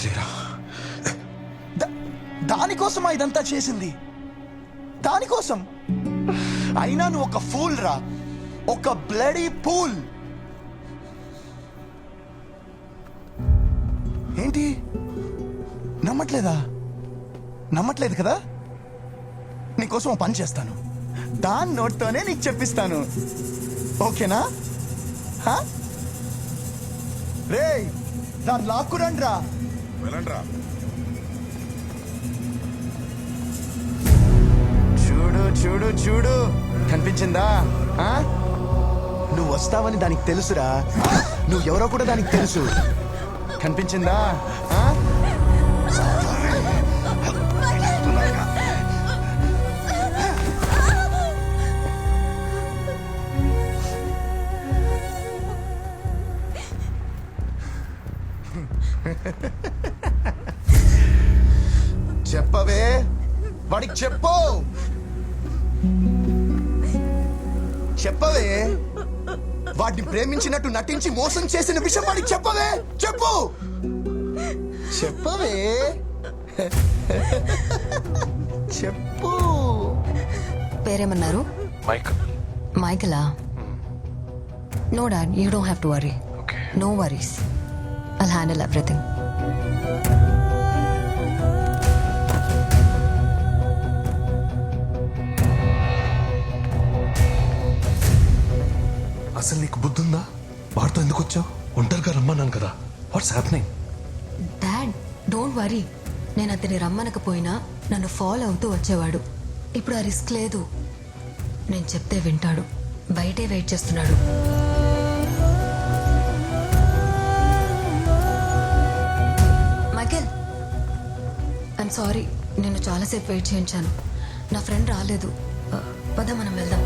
వదిలేరా దానికోసమా ఇదంతా చేసింది? దానికోసం? అయినా నువ్వు ఒక ఫూల్ రా. ఒక బ్లడీ పూల్ ఏంటి? నమ్మట్లేదా? నమ్మట్లేదు కదా? నీకోసం పని చేస్తాను. దాని నోట్తోనే నీకు చెప్పిస్తాను. ఓకేనా? రే రేయ్ దాన్ని లాక్కురండి రా వెళ్ళండ్రా. చూడు చూడు చూడు. కనిపించిందా? ఆ? నువ్వు వస్తావని దానికి తెలుసురా. నువ్వు ఎవరో కూడా దానికి తెలుసు. కనిపించిందా? ఆ? చెప్పవే. వాడికి చెప్పు. చెప్పవే. వాడిని ప్రేమించినట్టు నటించి మోసం చేసిన విషయం వాడికి చెప్పవే. చెప్పు. చెప్పవే. చెప్పు. పేరేమన్నారు? Mike. మైకలా? No dad you don't have to worry. Okay. No worries. I'll handle everything. వచ్చావు ఒంటరిగా రమ్మన్నాను కదా. What's happening dad don't worry నేను అతని రమ్మనకపోయినా నన్ను ఫాలో అవుతూ వచ్చేవాడు. ఇప్పుడు ఆ రిస్క్ లేదు. నేను చెప్తే వింటాడు. బయటే వెయిట్ చేస్తున్నాడు. మైకేల్ ఐమ్ సారీ నేను చాలాసేపు వెయిట్ చేయించాను. నా ఫ్రెండ్ రాలేదు. పద మనం వెళ్దాం.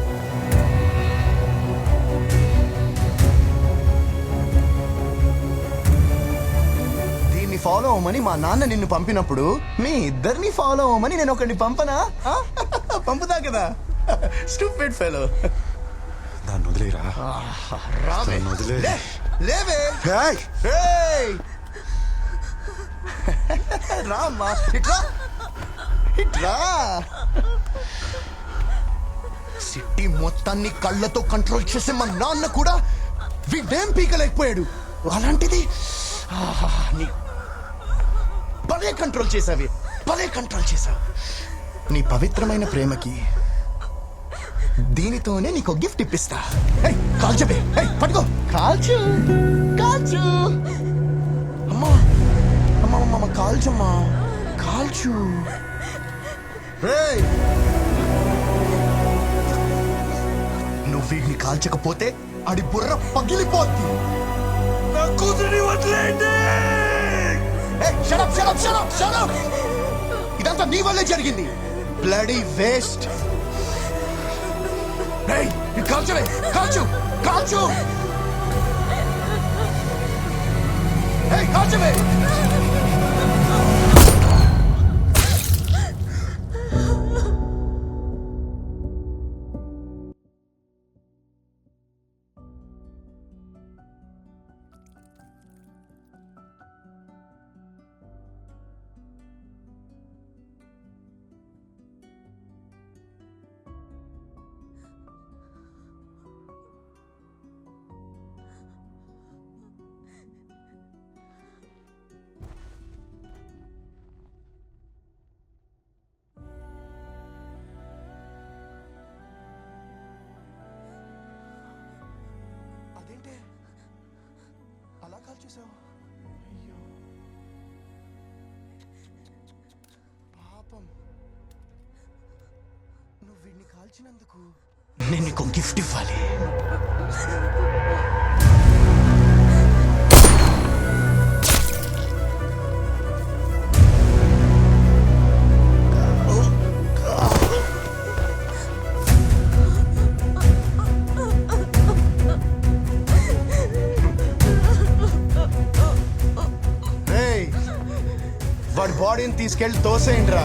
ఫాలో అవ్వమని మా నాన్న నిన్ను పంపినప్పుడు మీ ఇద్దరిని ఫాలో అవ్వమని నేను ఒకరిని పంపనా? పంపుతా కదా. స్టూపిడ్ ఫెలో దాన్ని వదిలేరా? రావే. దాన్ని వదిలే. లేవే! రామ్మా ఇట్లా ఇట్లా సిటీ మొత్తాన్ని కళ్ళతో కంట్రోల్ చేసే మా నాన్న కూడా వీడేం పీకలేకపోయాడు. అలాంటిది ఆహా, నీ భలే కంట్రోల్ చేసావి భలే కంట్రోల్ చేసావు నీ పవిత్రమైన ప్రేమకి దీనితోనే నీకు గిఫ్ట్ ఇప్పిస్తా. ఏయ్, కాల్చవే ఏయ్, పట్టుకో. కాల్చు కాల్చు అమ్మా అమ్మా కాల్చమ్మా కాల్చు నువ్వు వీడిని కాల్చకపోతే ఆడి బుర్ర పగిలిపోద్ది. ఇదంతా నీ వల్లే జరిగింది. బ్లడీ వేస్ట్ Hey, కాల్చవే కాల్చు కాల్చు అలా అయ్యో. పాపం. నువ్వు వీడిని కాల్చినందుకు. నేను నీకు గిఫ్ట్ ఇవ్వాలి. తీసుకెళ్ళి తోసేయండి రా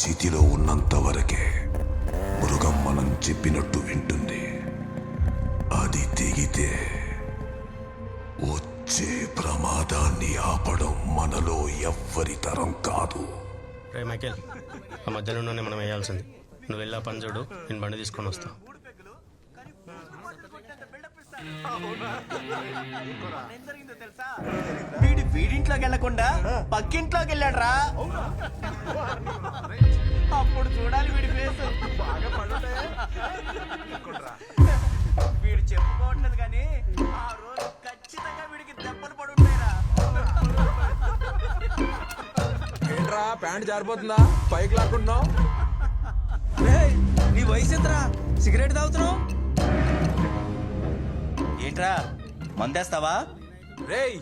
చేతిలో ఉన్నంత వరకే మృగం మనం చెప్పినట్టు వింటుంది. అది తెగితే వచ్చే ప్రమాదాన్ని ఆపడం మనలో ఎవ్వరి తరం కాదు. రే మైకేల్ ఆ మధ్యలోనే మనం వేయాల్సింది. నువ్వు వెళ్ళా పని చూడు నేను బండి తీసుకొని వస్తా. వీడి వీడింట్లోకి వెళ్ళకుండా పక్కింట్లోకి వెళ్ళాడు రా అప్పుడు చూడాలి వీడి ఫేస్ వీడు చెప్పుకోవట్లేదు కానీ ఆ రోజు ఖచ్చితంగా వీడికి దెబ్బలు పడి ఉంటాయిరా ఏంట్రా ప్యాంట్ జారిపోతుందా? పైకి లాక్కుంటున్నావు? నీ వయసు ఎంతరా? సిగరెట్ తాగుతున్నావు? ఏంట్రా మందేస్తావా? రేయ్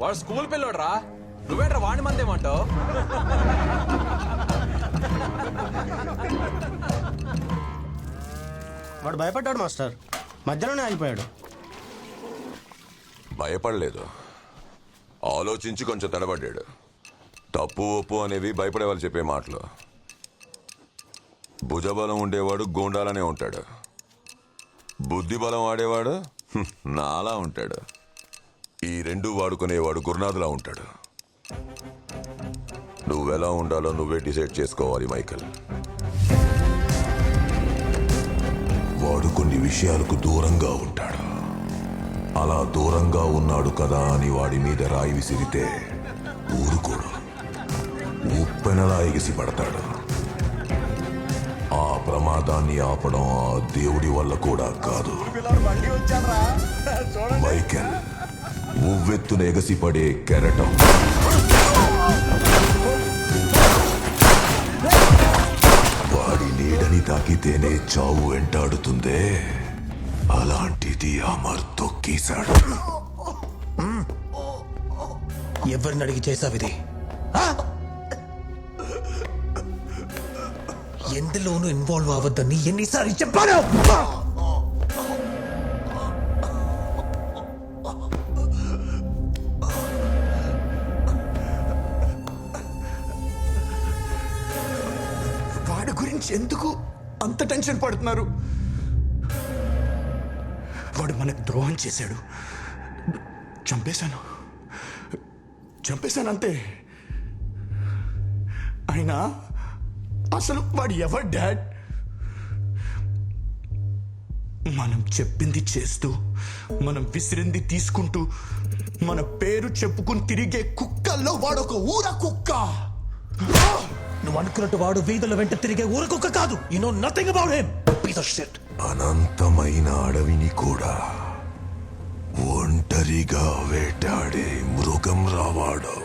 వాడు స్కూల్ పిల్లోడ్రా. నువ్వేంట్రా వాడి మంది ఏమంటావు వాడు భయపడ్డాడు మాస్టర్. మధ్యలోనే ఆగిపోయాడు. భయపడలేదు. ఆలోచించి కొంచెం తడబడ్డాడు. తప్పు ఒప్పు అనేవి భయపడే వాళ్ళు చెప్పే మాటలు. భుజబలం ఉండేవాడు గోండాలనే ఉంటాడు. బుద్ధి బలం ఆడేవాడు హ్మ్, నాలా ఉంటాడు. ఈ రెండు వాడుకునేవాడు గురునాథులా ఉంటాడు. నువ్వెలా ఉండాలో నువ్వే డిసైడ్ చేసుకోవాలి మైకల్. వాడు కొన్ని విషయాలకు దూరంగా ఉంటాడు. అలా దూరంగా ఉన్నాడు కదా అని వాడి మీద రాయి విసిరితే ఊరుకోడు. ఉప్పెనలా ఎగిసి పడతాడు ఆ ప్రమాదాన్ని ఆపడం ఆ దేవుడి వల్ల కూడా కాదు. మైకెల్. ఉవ్వెత్తున ఎగసిపడే కెరటం. వాడి నీడని తాకితేనే చావు వెంటాడుతుందే. అలాంటిది అమర్ తొక్కేశాడు. ఎవరిని అడిగి చేసావు ఎందులోనూ ఇన్వాల్వ్ అవ్వద్దని ఎన్నిసార్లు చెప్పాను? గురించి ఎందుకు అంత టెన్షన్ పడుతున్నారు? వాడు మనకు ద్రోహం చేశాడు. చంపేశాను. చంపేశాను అంతే అయినా అసలు వాడు ఎవరు డాడ్? మనం చెప్పింది చేస్తూ మనం విసిరింది తీసుకుంటూ మన పేరు చెప్పుకుని తిరిగే కుక్కల్లో వాడొక ఊర కుక్క. నువ్వు అనుకున్నట్టు వాడు వీధుల వెంట తిరిగే ఊరకొక్క కాదు. You know nothing about him piece of shit అనంతమైన అడవిని కూడా ఒంటరిగా వేటాడే మృగం రావాడు.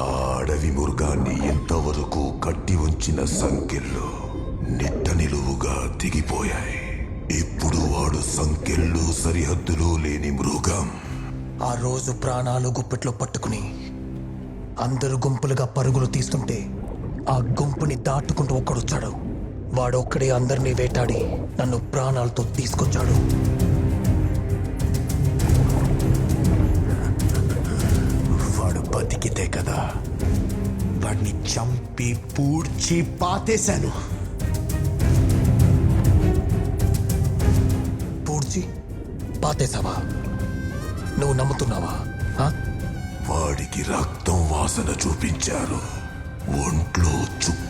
ఆ అడవి మృగాన్ని ఇంతవరకు కట్టి ఉంచిన సంఖ్యలు నిట్ట నిలువుగా దిగిపోయాయి ఇప్పుడు వాడు సంఖ్యలు సరిహద్దులు లేని మృగం. ఆ రోజు ప్రాణాలు గుప్పెట్లో పట్టుకుని అందరూ గుంపులుగా పరుగులు తీస్తుంటే ఆ గుంపుని దాటుకుంటూ ఒక్కడొచ్చాడు. వాడొక్కడే అందరినీ వేటాడి నన్ను ప్రాణాలతో తీసుకొచ్చాడు. వాడు బతికితే కదా వాడిని చంపి పూడ్చి పాతేశాను. పూడ్చి పాతేశావా? నువ్వు నమ్ముతున్నావా? వాడికి రక్తం వాసన చూపించారు. ఒంట్లో చుక్క